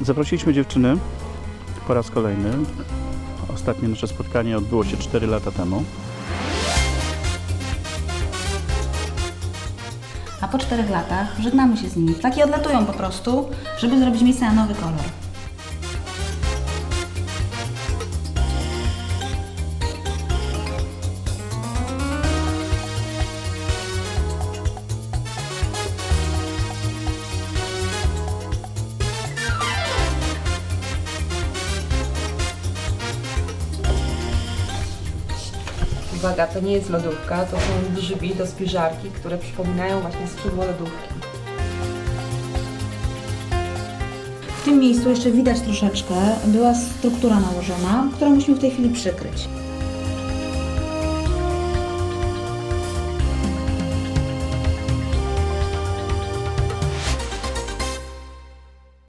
Zaprosiliśmy dziewczyny po raz kolejny. Ostatnie nasze spotkanie odbyło się 4 lata temu. A po czterech latach żegnamy się z nimi. Takie odlatują po prostu, żeby zrobić miejsce na nowy kolor. Uwaga, to nie jest lodówka, to są drzwi do spiżarki, które przypominają właśnie skrzydło lodówki. W tym miejscu jeszcze widać troszeczkę, była struktura nałożona, którą musimy w tej chwili przykryć.